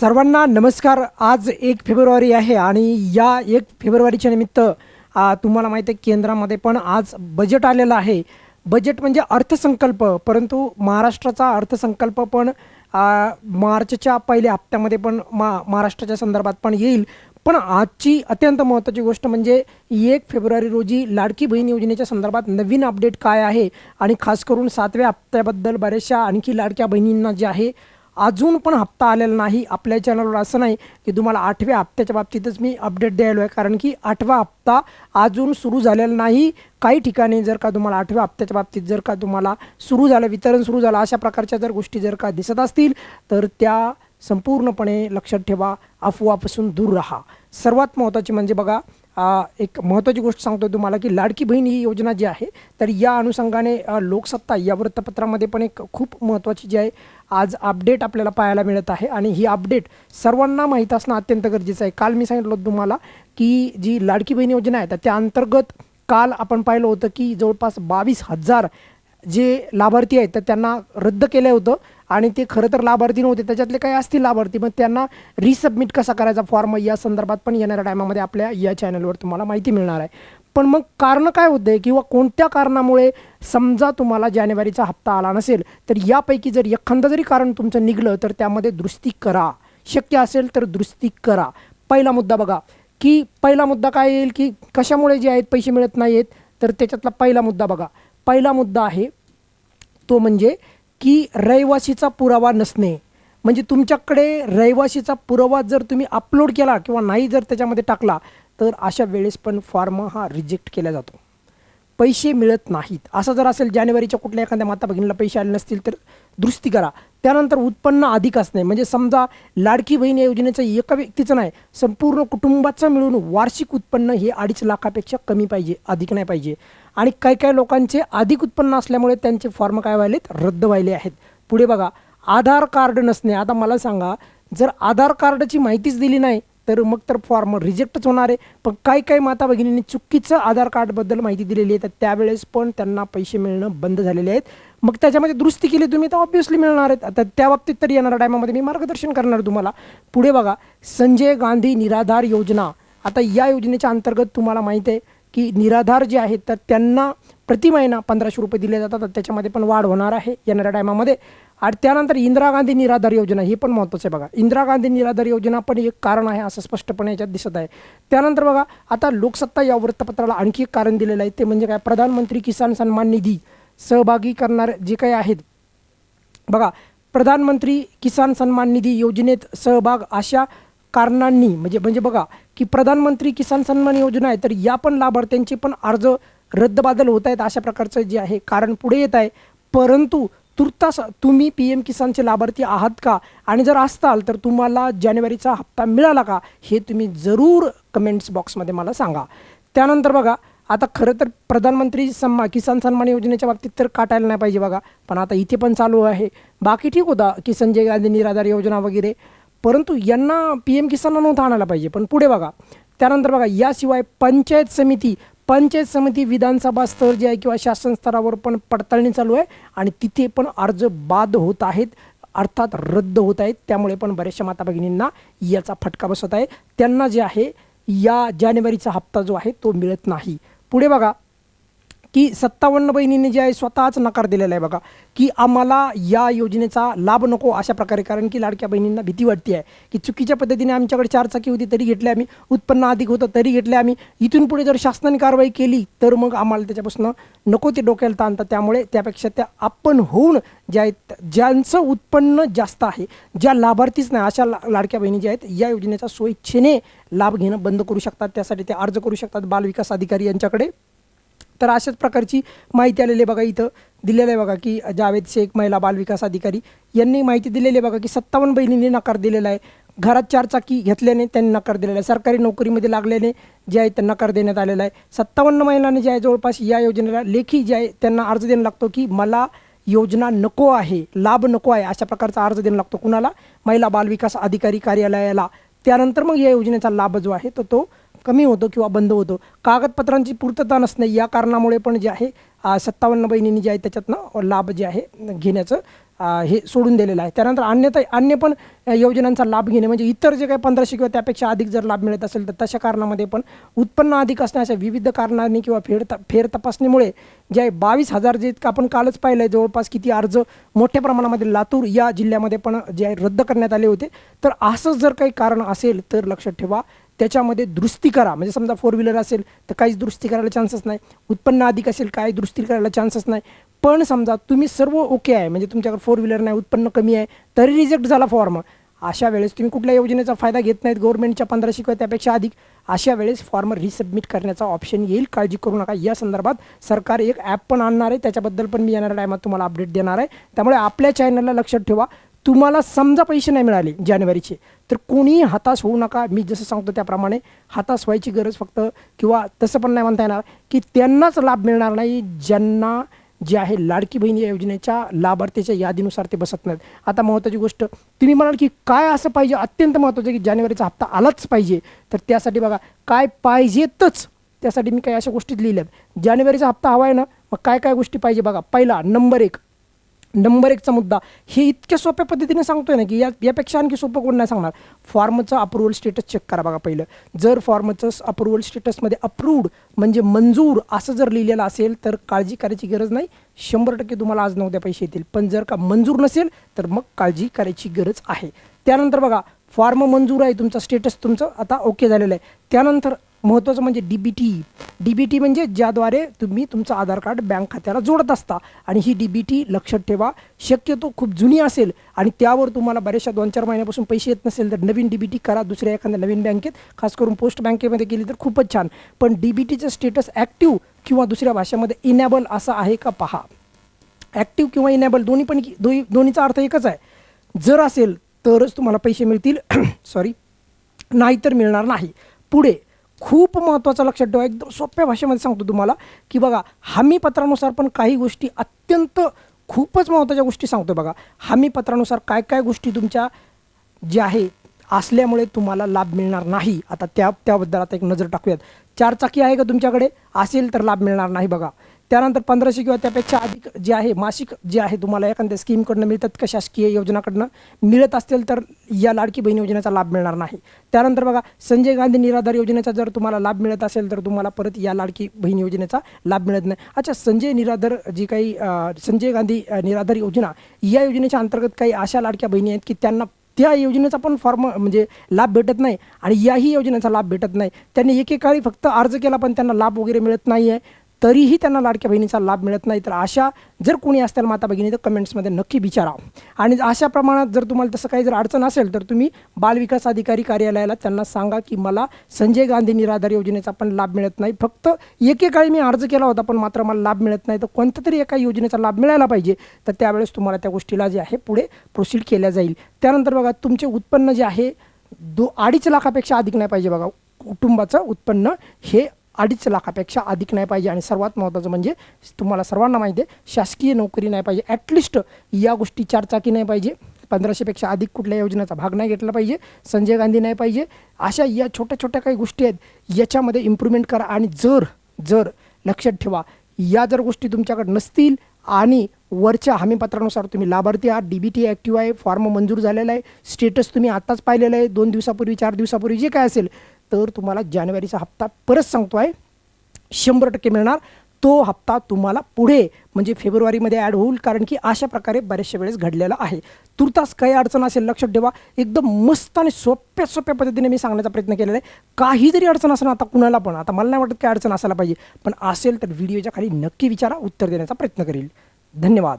सर्वांना नमस्कार. आज एक फेब्रुवारी आहे आणि या एक फेब्रुवारीच्या निमित्त तुम्हाला माहिती आहे केंद्रामध्ये पण आज बजेट आलेलं आहे. बजेट म्हणजे अर्थसंकल्प परंतु महाराष्ट्राचा अर्थसंकल्प पण मार्चच्या पहिल्या हप्त्यामध्ये पण मा महाराष्ट्राच्या संदर्भात पण येईल. पण आजची अत्यंत महत्त्वाची गोष्ट म्हणजे एक फेब्रुवारी रोजी लाडकी बहीण योजनेच्या संदर्भात नवीन अपडेट काय आहे? आणि खास करून सातव्या हप्त्याबद्दल बऱ्याचशा आणखी लाडक्या बहिणींना जे आहे अजून पण हप्ता आलेला नाही आपल्या चॅनलवर असं नाही की तुम्हाला आठव्या हप्त्याच्या बाबतीतच मी अपडेट द्यायलो आहे. कारण की आठवा हप्ता अजून सुरू झालेला नाही. काही ठिकाणी जर का तुम्हाला आठव्या हप्त्याच्या बाबतीत जर का तुम्हाला सुरू झालं वितरण सुरू झालं अशा प्रकारच्या जर गोष्टी जर का दिसत असतील तर त्या संपूर्णपणे लक्षात ठेवा अफवापासून दूर राहा. सर्वात महत्त्वाची म्हणजे बघा एक महत्त्वाची गोष्ट सांगतो तुम्हाला की लाडकी बहीण ही योजना जी आहे तर या अनुषंगाने लोकसत्ता या वृत्तपत्रामध्ये पण एक खूप महत्त्वाची जी आहे आज अपडेट आपल्याला पाहायला मिळत आहे. आणि ही अपडेट सर्वांना माहीत असणं अत्यंत गरजेचं आहे. काल मी सांगितलं होतं तुम्हाला की जी लाडकी बहीण योजना आहे तर त्या अंतर्गत काल आपण पाहिलं होतं की जवळपास बावीस हजार जे लाभार्थी आहेत तर त्यांना रद्द केलं होतं. आणि ते खरं तर लाभार्थी नव्हते त्याच्यातले काही असतील लाभार्थी मग त्यांना रिसबमिट कसा करायचा फॉर्म या संदर्भात पण येणाऱ्या टायमामध्ये आपल्या या चॅनलवर तुम्हाला माहिती मिळणार आहे. पण मग कारणं काय होतं आहे किंवा कोणत्या कारणामुळे समजा तुम्हाला जानेवारीचा हप्ता आला नसेल तर यापैकी जर एखादं जरी कारण तुमचं निघलं तर त्यामध्ये दुरुस्ती करा. शक्य असेल तर दुरुस्ती करा. पहिला मुद्दा बघा की पहिला मुद्दा काय येईल की कशामुळे जे आहेत पैसे मिळत नाही आहेत तर त्याच्यातला पहिला मुद्दा बघा. पहिला मुद्दा आहे तो म्हणजे की रहिवासीचा पुरावा नसणे. म्हणजे तुमच्याकडे रहिवासीचा पुरावा जर तुम्ही अपलोड केला किंवा नाही जर त्याच्यामध्ये टाकला तर अशा वेळेस पण फॉर्म हा रिजेक्ट केला जातो. पैसे मिळत नाहीत. असं जर असेल जानेवारीच्या कुठल्या एखाद्या माता भगिनीला पैसे आले नसतील तर दुरुस्ती करा. त्यानंतर उत्पन्न अधिक असणे. म्हणजे समजा लाडकी बहीण या योजनेचं एका व्यक्तीचं नाही संपूर्ण कुटुंबाचं मिळून वार्षिक उत्पन्न हे अडीच लाखापेक्षा कमी पाहिजे अधिक नाही पाहिजे. आणि काही काही लोकांचे अधिक उत्पन्न असल्यामुळे त्यांचे फॉर्म काय व्हायलेत? रद्द व्हायले आहेत. पुढे बघा. आधार कार्ड नसणे. आता मला सांगा जर आधार कार्डची माहितीच दिली नाही तर मग तर फॉर्म रिजेक्टच होणार आहे. पण काही काही माता भगिनींनी चुकीचं आधार कार्डबद्दल माहिती दिलेली आहे. तर त्यावेळेस पण त्यांना पैसे मिळणं बंद झालेले आहेत. मग त्याच्यामध्ये दुरुस्ती केली तुम्ही तर ऑब्व्हियसली मिळणार आहेत. आता त्या बाबतीत तर येणाऱ्या टायमामध्ये मी मार्गदर्शन करणार तुम्हाला. पुढे बघा संजय गांधी निराधार योजना. आता या योजनेच्या अंतर्गत तुम्हाला माहिती आहे की निराधार जे आहेत तर त्यांना प्रति महिना पंधराशे रुपये दिले जातात त्याच्यामध्ये पण वाढ होणार आहे येणाऱ्या टायमामध्ये. आणि त्यानंतर इंदिरा गांधी निराधार योजना ही पण महत्त्वाचं आहे बघा. इंदिरा गांधी निराधार योजना पण एक कारण आहे असं स्पष्टपणे याच्यात दिसत आहे. त्यानंतर बघा आता लोकसत्ता या वृत्तपत्राला आणखी एक कारण दिलेलं आहे ते म्हणजे काय? प्रधानमंत्री किसान सन्मान निधी सहभागी करणारे जे काही आहेत. बघा प्रधानमंत्री किसान सन्मान निधी योजनेत सहभाग अशा कारणांनी म्हणजे म्हणजे बघा की प्रधानमंत्री किसान सन्मान योजना आहे तर या पण लाभार्थ्यांचे पण अर्ज रद्दबादल होत आहेत अशा प्रकारचं जे आहे कारण पुढे येत आहे. परंतु तुर्तास तुम्ही पी एम किसानचे लाभार्थी आहात का? आणि जर असताल तर तुम्हाला जानेवारीचा हप्ता मिळाला का? हे तुम्ही जरूर कमेंट्स बॉक्समध्ये मला सांगा. त्यानंतर बघा आता खरं तर प्रधानमंत्री सम्मा किसान सन्मान योजनेच्या बाबतीत तर काटायला नाही पाहिजे बघा पण आता इथे पण चालू आहे. बाकी ठीक होता की संजय गांधी निराधार योजना वगैरे? परंतु यांना पी एम किसानला नव्हतं आणायला पाहिजे. पण पुढे बघा. त्यानंतर बघा याशिवाय पंचायत समिती पंचायत समिती विधानसभा स्तर जे आहे किंवा शासन स्तरावर पण पडताळणी चालू आहे आणि तिथे पण अर्ज बाद होत आहेत अर्थात रद्द होत आहेत. त्यामुळे पण बऱ्याचशा माता भगिनींना याचा फटका बसत आहे. त्यांना जे आहे या जानेवारीचा हप्ता जो आहे तो मिळत नाही. पुढे बघा. की सत्तावन्न बहिणींनी जे आहे स्वतःच नकार दिलेला आहे बघा की आम्हाला या योजनेचा लाभ नको अशा प्रकारे कारण की लाडक्या बहिणींना भीती वाटते आहे की चुकीच्या पद्धतीने आमच्याकडे चार चाकी होती तरी घेतले आम्ही उत्पन्न अधिक होतं तरी घेतले आम्ही इथून पुढे जर शासनाने कारवाई केली तर मग आम्हाला त्याच्यापासून नको ते डोक्याला ताणतात त्यामुळे त्यापेक्षा त्या आपण होऊन ज्या आहेत ज्यांचं उत्पन्न जास्त आहे ज्या लाभार्थीच नाही अशा ला लाडक्या बहिणी ज्या आहेत या योजनेचा स्वेच्छेने लाभ घेणं बंद करू शकतात. त्यासाठी ते अर्ज करू शकतात बालविकास अधिकारी यांच्याकडे. तर अशाच प्रकारची माहिती आलेली आहे बघा इथं. दिलेलं आहे बघा की जावेद शेख महिला बालविकास अधिकारी यांनी माहिती दिलेली आहे बघा की सत्तावन्न बहिणींनी नकार दिलेला आहे. घरात चारचाकी घेतल्याने त्यांनी नकार दिलेला आहे. सरकारी नोकरीमध्ये लागल्याने जे आहे त्यांना नकार देण्यात आलेला आहे. सत्तावन्न महिलांनी जे आहे जवळपास या योजनेला लेखी जे आहे त्यांना अर्ज देणं लागतो की मला योजना नको आहे लाभ नको आहे अशा प्रकारचा अर्ज देणं लागतो कुणाला? महिला बालविकास अधिकारी कार्यालयाला. त्यानंतर मग या योजनेचा लाभ जो आहे तो तो कमी होतो किंवा बंद होतो. कागदपत्रांची पूर्तता नसणे या कारणामुळे पण जे आहे सत्तावन्न बहिणींनी जे आहे त्याच्यातनं लाभ जे आहे घेण्याचं हे सोडून दिलेलं आहे. त्यानंतर अन्यथा अन्य पण योजनांचा लाभ घेणे म्हणजे इतर जे काही पंधराशे किंवा त्यापेक्षा अधिक जर लाभ मिळत असेल तर तशा कारणामध्ये पण उत्पन्न अधिक असण्या अशा विविध कारणांनी किंवा फेर त फेर तपासणीमुळे जे आहे बावीस हजार जे आपण कालच पाहिलं आहे जवळपास किती अर्ज मोठ्या प्रमाणामध्ये लातूर या जिल्ह्यामध्ये पण जे आहे रद्द करण्यात आले होते. तर असंच जर काही कारण असेल तर लक्षात ठेवा. त्याच्यामध्ये दुरुस्ती करा. म्हणजे समजा फोर व्हीलर असेल तर काहीच दुरुस्ती करायला चान्सेस नाही. उत्पन्न अधिक असेल काही दुरुस्ती करायला चान्सेस नाही. पण समजा तुम्ही सर्व ओके आहे म्हणजे तुमच्याकडे फोर व्हीलर नाही उत्पन्न कमी आहे तरी रिजेक्ट झाला फॉर्म अशा वेळेस तुम्ही कुठल्या योजनेचा फायदा घेत नाहीत गव्हर्नमेंटच्या पंधराशे किंवा त्यापेक्षा अधिक. अशा वेळेस फॉर्म रिसबमिट करण्याचा ऑप्शन येईल. काळजी करू नका. या संदर्भात सरकार एक ॲप पण आणणार आहे. त्याच्याबद्दल पण मी येणाऱ्या टायमात तुम्हाला अपडेट देणार आहे. त्यामुळे आपल्या चॅनलला लक्षात ठेवा. तुम्हाला समजा पैसे नाही मिळाले जानेवारीचे तर कोणीही हताश होऊ नका. मी जसं सांगतो त्याप्रमाणे हताश व्हायची गरज फक्त किंवा तसं पण नाही म्हणता येणार की त्यांनाच लाभ मिळणार नाही ज्यांना जे आहे लाडकी बहीण या योजनेच्या लाभार्थीच्या यादीनुसार ते बसत नाहीत. आता महत्त्वाची गोष्ट तुम्ही म्हणाल की काय असं पाहिजे अत्यंत महत्त्वाचं की जानेवारीचा हप्ता आलाच पाहिजे. तर त्यासाठी बघा काय पाहिजेतच त्यासाठी मी काही अशा गोष्टीत लिहिल्यात. जानेवारीचा हप्ता हवा आहे ना मग काय काय गोष्टी पाहिजे बघा. पहिला नंबर एक नंबर एकचा मुद्दा हे इतक्या सोप्या पद्धतीने सांगतोय ना की या यापेक्षा आणखी सोपं कोण नाही सांगणार. फॉर्मचं अप्रुव्हल स्टेटस चेक करा बघा पहिलं. जर फॉर्मचं अप्रुव्हल स्टेटसमध्ये अप्रूव्ड म्हणजे मंजूर असं जर लिहिलेलं असेल तर काळजी करायची गरज नाही. शंभर टक्के तुम्हाला आज न पैसे येतील. पण जर का मंजूर नसेल तर मग काळजी करायची गरज आहे. त्यानंतर बघा फॉर्म मंजूर आहे तुमचा स्टेटस तुमचं आता ओके झालेलं आहे. त्यानंतर महत्त्वाचं म्हणजे D B T D B T म्हणजे ज्याद्वारे तुम्ही तुमचं आधार कार्ड बँक खात्याला जोडत असता. आणि ही डी बी टी लक्षात ठेवा शक्यतो खूप जुनी असेल आणि त्यावर तुम्हाला बऱ्याचशा दोन चार महिन्यापासून पैसे येत नसेल तर नवीन डी बी टी करा दुसऱ्या एखाद्या नवीन बँकेत. खास करून पोस्ट बँकेमध्ये केली तर खूपच छान. पण डी बी टीचं स्टेटस ॲक्टिव्ह किंवा दुसऱ्या भाषेमध्ये इनॅबल असं आहे का पहा. ॲक्टिव्ह किंवा इनॅबल दोन्ही पण दोन्ही दोन्हीचा अर्थ एकच आहे. जर असेल तरच तुम्हाला पैसे मिळतील. सॉरी नाहीतर मिळणार नाही. पुढे खूप महत्त्वाचं लक्षात ठेवा. एकदम सोप्या भाषेमध्ये सांगतो तुम्हाला की बघा हमी पत्रानुसार पण काही गोष्टी अत्यंत खूपच महत्त्वाच्या गोष्टी सांगतो बघा. हमी पत्रानुसार काय काय गोष्टी तुमच्या ज्या आहे असल्यामुळे तुम्हाला लाभ मिळणार नाही. आता त्या त्याबद्दल आता एक नजर टाकूयात. चारचाकी आहे का तुमच्याकडे? असेल तर लाभ मिळणार नाही बघा. त्यानंतर पंधराशे किंवा त्यापेक्षा अधिक जे आहे मासिक जे आहे तुम्हाला एखाद्या स्कीमकडनं मिळतात का शासकीय योजनाकडनं मिळत असतील तर या लाडकी बहीण योजनेचा लाभ मिळणार नाही. त्यानंतर बघा संजय गांधी निराधार योजनेचा जर तुम्हाला लाभ मिळत असेल तर तुम्हाला परत या लाडकी बहीण योजनेचा लाभ मिळत नाही. अच्छा संजय निराधार जी काही संजय गांधी निराधार योजना या योजनेच्या अंतर्गत काही अशा लाडक्या बहिणी आहेत की त्यांना त्या योजनेचा पण फॉर्म म्हणजे लाभ भेटत नाही आणि याही योजनेचा लाभ भेटत नाही. त्यांनी एकेकाळी फक्त अर्ज केला पण त्यांना लाभ वगैरे मिळत नाही आहे तरीही त्यांना लाडक्या बहिणीचा लाभ मिळत नाही. तर अशा जर कोणी असतील माता भगिनी तर कमेंट्समध्ये नक्की विचारा. आणि अशा प्रमाणात जर तुम्हाला तसं काही जर अडचण असेल तर तुम्ही बालविकास अधिकारी कार्यालयाला त्यांना सांगा की मला संजय गांधी निराधार योजनेचा पण लाभ मिळत नाही. फक्त एकेकाळी मी अर्ज केला होता पण मात्र मला लाभ मिळत नाही. तर कोणत्या तरी एका योजनेचा लाभ मिळायला पाहिजे तर त्यावेळेस तुम्हाला त्या गोष्टीला जे आहे पुढे प्रोसीड केल्या जाईल. त्यानंतर बघा तुमचे उत्पन्न जे आहे दो अडीच लाखापेक्षा अधिक नाही पाहिजे बघा. कुटुंबाचं उत्पन्न हे अडीच लाखापेक्षा अधिक नाही पाहिजे. आणि सर्वात महत्त्वाचं म्हणजे तुम्हाला सर्वांना माहिती आहे शासकीय नोकरी नाही पाहिजे. ॲटलिस्ट या गोष्टी चारचाकी नाही पाहिजे. पंधराशेपेक्षा अधिक कुठल्या योजनेचा भाग नाही घेतला पाहिजे. संजय गांधी नाही पाहिजे. अशा या छोट्या छोट्या काही गोष्टी आहेत याच्यामध्ये इम्प्रूव्हमेंट करा. आणि जर जर लक्षात ठेवा या जर गोष्टी तुमच्याकडे नसतील आणि वरच्या हमीपत्रानुसार तुम्ही लाभार्थी आहात डी बी टी ॲक्टिव्ह आहे फॉर्म मंजूर झालेला आहे स्टेटस तुम्ही आत्ताच पाहिलेलं आहे दोन दिवसापूर्वी चार दिवसापूर्वी जे काय असेल तर तुम्हाला जानेवारीचा हप्ता परत सांगतो आहे. शंभर टक्के मिळणार. तो हप्ता तुम्हाला पुढे म्हणजे फेब्रुवारीमध्ये ॲड होईल कारण की अशा प्रकारे बऱ्याचशा वेळेस घडलेला आहे. तुर्तास काही अडचण असेल लक्षात ठेवा. एकदम मस्त आणि सोप्या सोप्या पद्धतीने मी सांगण्याचा प्रयत्न केलेला आहे. काही जरी अडचण असेल आता कुणाला पण. आता मला नाही वाटत काही अडचण असायला पाहिजे. पण असेल तर व्हिडिओच्या खाली नक्की विचारा उत्तर देण्याचा प्रयत्न करेल. धन्यवाद.